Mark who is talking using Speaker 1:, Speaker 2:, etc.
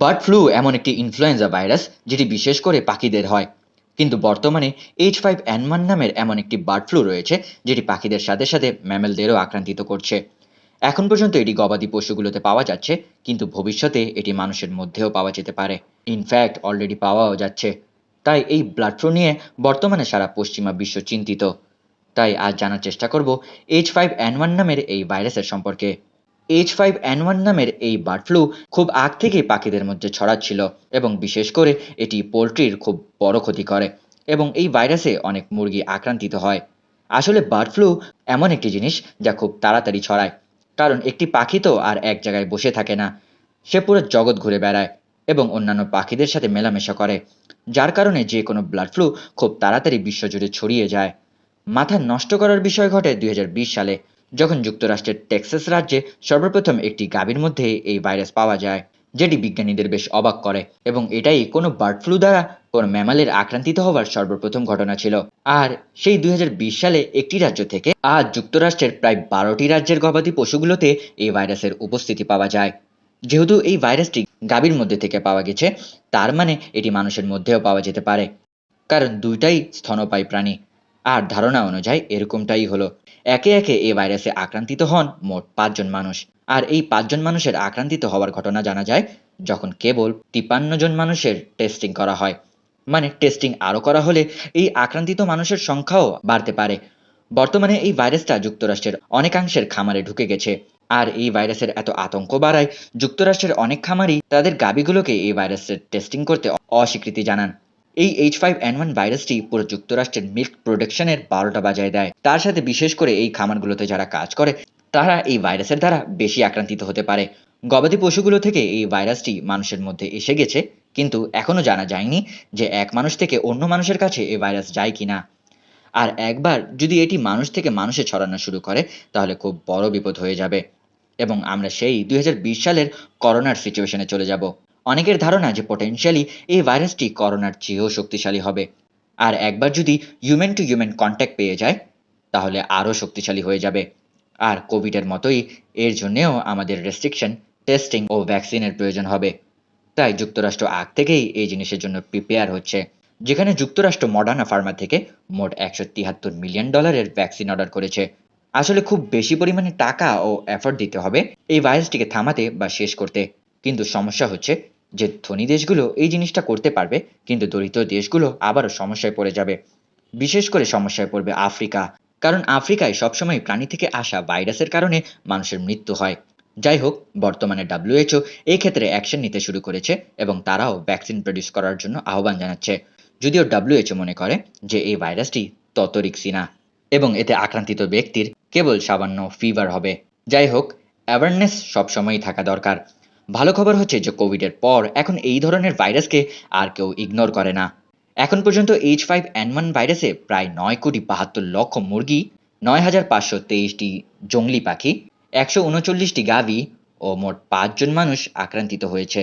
Speaker 1: Bird flu এমন একটি influenza virus যেটি বিশেষ করে পাখিদের হয়। কিন্তু বর্তমানে এইচ ফাইভ অ্যানমান নামের এমন একটি বার্ড ফ্লু রয়েছে যেটি পাখিদের সাথে সাথে ম্যামেলদেরও আক্রান্তিত করছে। এখন পর্যন্ত এটি গবাদি পশুগুলোতে পাওয়া যাচ্ছে, কিন্তু ভবিষ্যতে এটি মানুষের মধ্যেও পাওয়া যেতে পারে। ইনফ্যাক্ট অলরেডি পাওয়াও যাচ্ছে। তাই এই ব্লাড ফ্লু নিয়ে বর্তমানে সারা পশ্চিমা বিশ্ব চিন্তিত। তাই আজ জানার চেষ্টা করব এইচ ফাইভ এন ওয়ান নামের এই ভাইরাসের সম্পর্কে। এইচ ফাইভ এন ওয়ান নামের এই বার্ড ফ্লু খুব আগ থেকেই পাখিদের মধ্যে ছড়াচ্ছিল এবং বিশেষ করে এটি পোলট্রির খুব বড় ক্ষতি করে এবং এই ভাইরাসে অনেক মুরগি আক্রান্তিত হয়। আসলে বার্ড ফ্লু এমন একটি জিনিস যা খুব তাড়াতাড়ি ছড়ায়, কারণ একটি পাখি তো আর এক জায়গায় বসে থাকে না, সে পুরো জগৎ ঘুরে বেড়ায় এবং অন্যান্য পাখিদের সাথে মেলামেশা করে, যার কারণে যে কোনো ব্লাড ফ্লু খুব তাড়াতাড়ি বিশ্বজুড়ে ছড়িয়ে যায়। মাথা নষ্ট করার বিষয় ঘটে দুই হাজার বিশ সালে যখন যুক্তরাষ্ট্রের টেক্সাস রাজ্যে সর্বপ্রথম একটি গাভীর মধ্যে এই ভাইরাস পাওয়া যায়, যেটি বিজ্ঞানীদের বেশ অবাক করে এবং এটাই কোনো বার্ড ফ্লু দ্বারা কোনো ম্যামালের আক্রান্তিত হওয়ার সর্বপ্রথম ঘটনা ছিল। আর সেই দুই হাজার বিশ সালে একটি রাজ্য থেকে আজ যুক্তরাষ্ট্রের প্রায় বারোটি রাজ্যের গবাদি পশুগুলোতে এই ভাইরাসের উপস্থিতি পাওয়া যায়। যেহেতু এই ভাইরাসটি গাভীর মধ্যে থেকে পাওয়া গেছে, তার মানে এটি মানুষের মধ্যেও পাওয়া যেতে পারে। কারণ দুইটাই স্তন্যপায়ী প্রাণী। আর ধারণা অনুযায়ী এরকমটাই হলো। একে একে এই ভাইরাসে আক্রান্তিত হন মোট পাঁচজন মানুষ। আর এই পাঁচজন মানুষের আক্রান্তিত হওয়ার ঘটনা জানা যায় যখন কেবল তিপান্ন জন মানুষের টেস্টিং করা হয়। মানে টেস্টিং আরও করা হলে এই আক্রান্তিত মানুষের সংখ্যাও বাড়তে পারে। বর্তমানে এই ভাইরাসটা যুক্তরাষ্ট্রের অনেকাংশের খামারে ঢুকে গেছে। আর এই ভাইরাসের এত আতঙ্ক বাড়ায় যুক্তরাষ্ট্রের অনেক খামারই তাদের গাবিগুলোকে এই ভাইরাসের টেস্টিং করতে অস্বীকৃতি জানান। এই এইচ ফাইভ এন ওয়ান ভাইরাসটি পুরো যুক্তরাষ্ট্রের মিল্ক প্রোডাকশনের বারোটা বাজায় দেয়। তার সাথে বিশেষ করে এই খামারগুলোতে যারা কাজ করে, তারা এই ভাইরাসের দ্বারা বেশি আক্রান্তিত হতে পারে। গবাদি পশুগুলো থেকে এই ভাইরাসটি মানুষের মধ্যে এসে গেছে, কিন্তু এখনও জানা যায়নি যে এক মানুষ থেকে অন্য মানুষের কাছে এই ভাইরাস যায় কিনা। আর একবার যদি এটি মানুষ থেকে মানুষে ছড়ানো শুরু করে, তাহলে খুব বড় বিপদ হয়ে যাবে। এবং আমরা সেই দু হাজার বিশ সালের করোনার সিচুয়েশনে চলে যাব। অনেকের ধারণা যে পটেনশিয়ালি এই ভাইরাসটি করোনার চেয়েও শক্তিশালী হবে। আর একবার যদি হিউম্যান টু হিউম্যান কন্ট্যাক্ট পেয়ে যায়, তাহলে আরও শক্তিশালী হয়ে যাবে। আর কোভিডের মতোই এর জন্যেও আমাদের রেস্ট্রিকশন টেস্টিং ও ভ্যাকসিনের প্রয়োজন হবে। তাই যুক্তরাষ্ট্র আগ থেকেই এই জিনিসের জন্য প্রিপেয়ার হচ্ছে। যেখানে যুক্তরাষ্ট্র মডার্না ফার্মা থেকে মোট একশো তিয়াত্তর মিলিয়ন ডলারের ভ্যাকসিন অর্ডার করেছে। আসলে খুব বেশি পরিমাণে টাকা ও এফোর্ট দিতে হবে এই ভাইরাসটিকে থামাতে বা শেষ করতে। কিন্তু সমস্যা হচ্ছে যে ধনী দেশগুলো এই জিনিসটা করতে পারবে, কিন্তু দরিদ্র দেশগুলো আবারও সমস্যায় পড়ে যাবে। বিশেষ করে সমস্যায় পড়বে আফ্রিকা, কারণ আফ্রিকায় সবসময় প্রাণী থেকে আসা ভাইরাসের কারণে মানুষের মৃত্যু হয়। যাই হোক, বর্তমানে ডাব্লিউএইচও এই ক্ষেত্রে অ্যাকশন নিতে শুরু করেছে এবং তারাও ভ্যাকসিন প্রডিউস করার জন্য আহ্বান জানাচ্ছে। যদিও ডাব্লিউএইচও মনে করে যে এই ভাইরাসটি তত রিক্সি না এবং এতে আক্রান্তিত ব্যক্তির কেবল সামান্য ফিভার হবে। যাই হোক অ্যাওয়ারনেস সবসময়ই থাকা দরকার। ভালো খবর হচ্ছে যে কোভিডের পর এখন এই ধরনের ভাইরাসকে আর কেউ ইগনোর করে না। এখন পর্যন্ত এইচ ফাইভ এন ওয়ান ভাইরাসে প্রায় নয় কোটি বাহাত্তর লক্ষ মুরগি, নয় হাজার পাঁচশো তেইশটি জংলি পাখি, একশো উনচল্লিশটি গাভী ও মোট পাঁচজন মানুষ আক্রান্তিত হয়েছে।